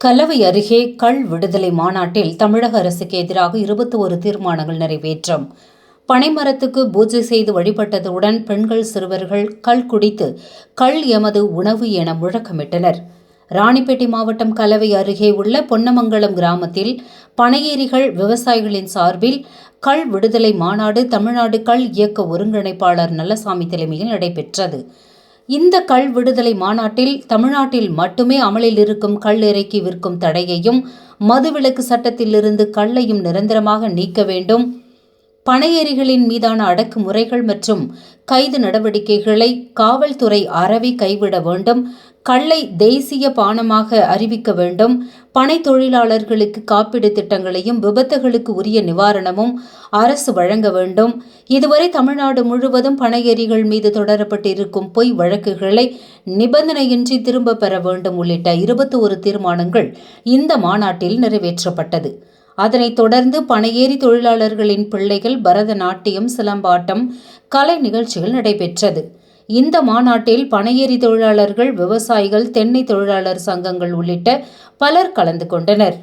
கலவை அருகே கள் விடுதலை மாநாட்டில் தமிழக அரசுக்கு எதிராக இருபத்தி ஒரு தீர்மானங்கள் நிறைவேற்றம். பனைமரத்துக்கு பூஜை செய்து வழிபட்டதுடன் பெண்கள் சிறுவர்கள் கள் குடித்து கள் எமது உணவு என முழக்கமிட்டனர். ராணிப்பேட்டை மாவட்டம் கலவை அருகே உள்ள பொன்னமங்கலம் கிராமத்தில் பனையேரிகள் விவசாயிகளின் சார்பில் கள் விடுதலை மாநாடு தமிழ்நாடு கள் இயக்க ஒருங்கிணைப்பாளர் நல்லசாமி தலைமையில் நடைபெற்றது. இந்த கள் விடுதலை மாநாட்டில் தமிழ்நாட்டில் மட்டுமே அமலில் இருக்கும் கள் இறைக்கி விற்கும் தடையையும் மதுவிலக்கு சட்டத்திலிருந்து கள்ளையும் நிரந்தரமாக நீக்க வேண்டும். பனையேரிகளின் மீதான அடக்குமுறைகள் மற்றும் கைது நடவடிக்கைகளை காவல்துறை அறவே கைவிட வேண்டும். கள்ளை தேசிய பானமாக அறிவிக்க வேண்டும். பனை தொழிலாளர்களுக்கு காப்பீடு திட்டங்களையும் விபத்துகளுக்கு உரிய நிவாரணமும் அரசு வழங்க வேண்டும். இதுவரை தமிழ்நாடு முழுவதும் பனையேறிகள் மீது தொடரப்பட்டிருக்கும் பொய் வழக்குகளை நிபந்தனையின்றி திரும்ப பெற வேண்டும் உள்ளிட்ட இருபத்தி ஒரு தீர்மானங்கள் இந்த மாநாட்டில் நிறைவேற்றப்பட்டது. அதனைத் தொடர்ந்து பனையேறி தொழிலாளர்களின் பிள்ளைகள் பரதநாட்டியம் சிலம்பாட்டம் கலை நிகழ்ச்சிகள் நடைபெற்றது. இந்த மாநாட்டில் பனையேறி தொழிலாளர்கள் விவசாயிகள் தென்னை தொழிலாளர் சங்கங்கள் உள்ளிட்ட பலர் கலந்து கொண்டனர்.